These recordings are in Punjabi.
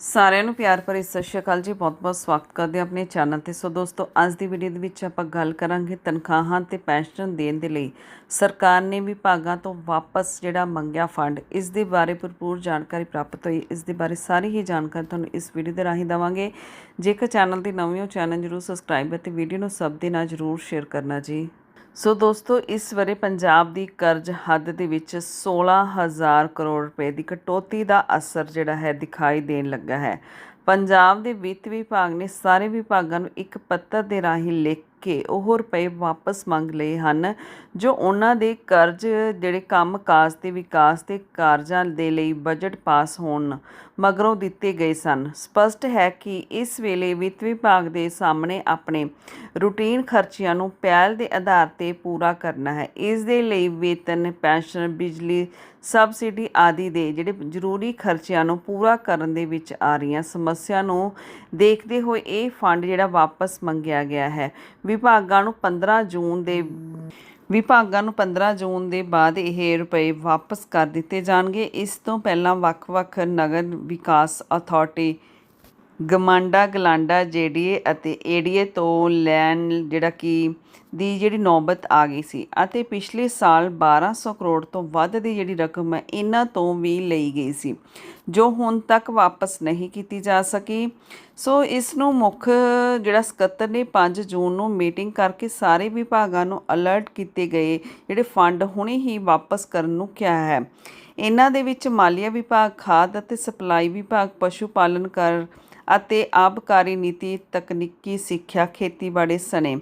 ਸਾਰਿਆਂ ਨੂੰ ਪਿਆਰ ਭਰੀ ਸਤਿ ਸ਼੍ਰੀ ਅਕਾਲ ਜੀ। ਬਹੁਤ-ਬਹੁਤ ਸਵਾਗਤ ਕਰਦੇ ਹਾਂ ਆਪਣੇ ਚੈਨਲ ਤੇ। ਸੋ ਦੋਸਤੋ, ਅੱਜ ਦੀ ਵੀਡੀਓ ਦੇ ਵਿੱਚ ਆਪਾਂ ਗੱਲ ਕਰਾਂਗੇ ਤਨਖਾਹਾਂ ਤੇ ਪੈਨਸ਼ਨ ਦੇਣ ਦੇ ਲਈ। ਸਰਕਾਰ ਨੇ ਵਿਭਾਗਾਂ ਤੋਂ ਵਾਪਸ ਜਿਹੜਾ ਮੰਗਿਆ ਫੰਡ, ਇਸ ਦੇ ਬਾਰੇ ਭਰਪੂਰ ਜਾਣਕਾਰੀ ਪ੍ਰਾਪਤ ਹੋਈ। ਇਸ ਦੇ ਬਾਰੇ ਸਾਰੀ ਹੀ ਜਾਣਕਾਰੀ ਤੁਹਾਨੂੰ ਇਸ ਵੀਡੀਓ ਦੇ ਰਾਹੀਂ ਦਵਾਂਗੇ। ਜੇਕਰ ਚੈਨਲ ਤੇ ਨਵੇਂ ਹੋ, ਚੈਨਲ ਜਰੂਰ ਸਬਸਕ੍ਰਾਈਬ ਅਤੇ ਵੀਡੀਓ ਨੂੰ ਸਭ ਦੇ ਨਾਲ ਜਰੂਰ ਸ਼ੇਅਰ ਕਰਨਾ ਜੀ। ਸੋ ਦੋਸਤੋ, ਇਸ ਵਰੇ ਪੰਜਾਬ ਦੀ ਕਰਜ਼ ਹੱਦ ਦੇ ਵਿੱਚ 16000 ਕਰੋੜ ਰੁਪਏ ਦੀ ਕਟੌਤੀ ਦਾ ਅਸਰ ਜਿਹੜਾ ਹੈ ਦਿਖਾਈ ਦੇਣ ਲੱਗਾ ਹੈ। ਪੰਜਾਬ ਦੇ ਵਿੱਤ ਵਿਭਾਗ ਨੇ ਸਾਰੇ ਵਿਭਾਗਾਂ ਨੂੰ ਇੱਕ ਪੱਤਰ ਦੇ ਰਾਹੀਂ ਲਿਖ ਕੇ ਉਹ ਰੁਪਏ ਵਾਪਸ ਮੰਗ ਲਏ ਹਨ, ਜੋ ਉਹਨਾਂ ਦੇ ਕਰਜ਼, ਜਿਹੜੇ ਕੰਮ ਕਾਜ ਤੇ ਵਿਕਾਸ ਦੇ ਕਾਰਜਾਂ ਦੇ ਲਈ ਬਜਟ ਪਾਸ ਹੋਣ ਮਗਰੋਂ ਦਿੱਤੇ ਗਏ ਸਨ। ਸਪਸ਼ਟ ਹੈ ਕਿ ਇਸ ਵੇਲੇ ਵਿੱਤ ਵਿਭਾਗ ਦੇ ਸਾਹਮਣੇ ਆਪਣੇ ਰੂਟੀਨ ਖਰਚਿਆਂ ਨੂੰ ਪਹਿਲ ਦੇ ਆਧਾਰ ਤੇ ਪੂਰਾ ਕਰਨਾ ਹੈ। ਇਸ ਦੇ ਲਈ ਵੇਤਨ, ਪੈਨਸ਼ਨ, ਬਿਜਲੀ, ਸਬਸਿਡੀ ਆਦਿ ਦੇ ਜਿਹੜੇ ਜ਼ਰੂਰੀ ਖਰਚਿਆਂ ਨੂੰ ਪੂਰਾ ਕਰਨ ਦੇ ਵਿੱਚ ਆ ਰਹੀਆਂ ਸਮੱਸਿਆ ਨੂੰ ਦੇਖਦੇ ਹੋਏ ਇਹ ਫੰਡ ਜਿਹੜਾ ਵਾਪਸ ਮੰਗਿਆ ਗਿਆ ਹੈ। ਵਿਭਾਗਾਂ ਨੂੰ 15 ਜੂਨ ਦੇ ਵਿਭਾਗਾਂ ਨੂੰ 15 ਜੂਨ ਦੇ ਬਾਅਦ ਇਹ ਰੁਪਏ ਵਾਪਸ ਕਰ ਦਿੱਤੇ ਜਾਣਗੇ। ਇਸ ਤੋਂ ਪਹਿਲਾਂ ਵੱਖ-ਵੱਖ ਨਗਰ ਵਿਕਾਸ ਅਥਾਰਟੀ ਗਮਾਂਡਾ ਗਲਾਂਡਾ ਜੇਡੀਏ ਅਤੇ ਏਡੀਏ ਤੋਂ ਲੈਣ ਜਿਹੜਾ ਕਿ ਦੀ ਜਿਹੜੀ ਨੌਬਤ ਆ ਗਈ ਸੀ ਅਤੇ ਪਿਛਲੇ ਸਾਲ 1200 ਕਰੋੜ ਤੋਂ ਵੱਧ ਦੀ ਜਿਹੜੀ ਰਕਮ ਹੈ, ਇਹਨਾਂ ਤੋਂ ਵੀ ਲਈ ਗਈ ਸੀ, ਜੋ ਹੁਣ ਤੱਕ ਵਾਪਸ ਨਹੀਂ ਕੀਤੀ ਜਾ ਸਕੀ। ਸੋ ਇਸ ਨੂੰ ਮੁੱਖ ਜਿਹੜਾ ਸਕੱਤਰ ਨੇ 5 ਜੂਨ ਨੂੰ ਮੀਟਿੰਗ ਕਰਕੇ ਸਾਰੇ ਵਿਭਾਗਾਂ ਨੂੰ ਅਲਰਟ ਕੀਤੇ ਗਏ ਜਿਹੜੇ ਫੰਡ ਹੁਣੇ ਹੀ ਵਾਪਸ ਕਰਨ ਨੂੰ ਕਿਹਾ ਹੈ। ਇਹਨਾਂ ਦੇ ਵਿੱਚ ਮਾਲੀਆ ਵਿਭਾਗ, ਖਾਦ ਅਤੇ ਸਪਲਾਈ ਵਿਭਾਗ, ਪਸ਼ੂ ਪਾਲਣ ਕਰ ਅਤੇ ਆਬਕਾਰੀ ਨੀਤੀ, ਤਕਨੀਕੀ ਸਿੱਖਿਆ ਖੇਤੀਬਾੜੀ ਸਣੇ।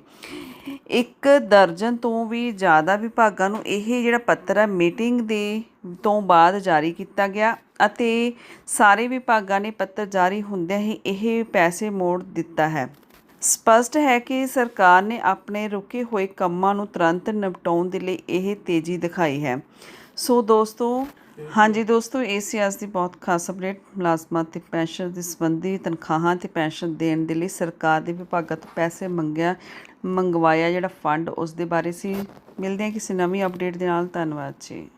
ਇੱਕ ਦਰਜਨ ਤੋਂ ਵੀ ਜ਼ਿਆਦਾ ਵਿਭਾਗਾਂ ਨੂੰ ਇਹ ਜਿਹੜਾ ਪੱਤਰ ਹੈ, ਮੀਟਿੰਗ ਦੇ ਤੋਂ ਬਾਅਦ ਜਾਰੀ ਕੀਤਾ ਗਿਆ ਅਤੇ ਸਾਰੇ ਵਿਭਾਗਾਂ ਨੇ ਪੱਤਰ ਜਾਰੀ ਹੁੰਦਿਆਂ ਹੀ ਇਹ ਪੈਸੇ ਮੋੜ ਦਿੱਤਾ ਹੈ। ਸਪਸ਼ਟ ਹੈ ਕਿ ਸਰਕਾਰ ਨੇ ਆਪਣੇ ਰੁਕੇ ਹੋਏ ਕੰਮਾਂ ਨੂੰ ਤੁਰੰਤ ਨਿਪਟਾਉਣ ਦੇ ਲਈ ਇਹ ਤੇਜ਼ੀ ਦਿਖਾਈ ਹੈ। ਸੋ ਦੋਸਤੋ ਹਾਂਜੀ ਦੋਸਤੋ, ਇਹ ਸੀ ਅੱਜ ਦੀ ਬਹੁਤ ਖਾਸ ਅਪਡੇਟ ਮੁਲਾਜ਼ਮਾਂ ਤੇ ਪੈਨਸ਼ਨ ਦੇ ਸੰਬੰਧੀ ਤਨਖਾਹਾਂ ਤੇ ਪੈਨਸ਼ਨ ਦੇਣ ਦੇ ਲਈ ਸਰਕਾਰ ਦੇ ਵਿਭਾਗਾਂ ਤੋਂ ਪੈਸੇ ਮੰਗਿਆ, ਮੰਗਵਾਇਆ ਜਿਹੜਾ ਫੰਡ ਉਸ ਦੇ ਬਾਰੇ ਸੀ। ਮਿਲਦੇ ਹਾਂ ਕਿਸੇ ਨਵੀਂ ਅਪਡੇਟ ਦੇ ਨਾਲ। ਧੰਨਵਾਦ ਜੀ।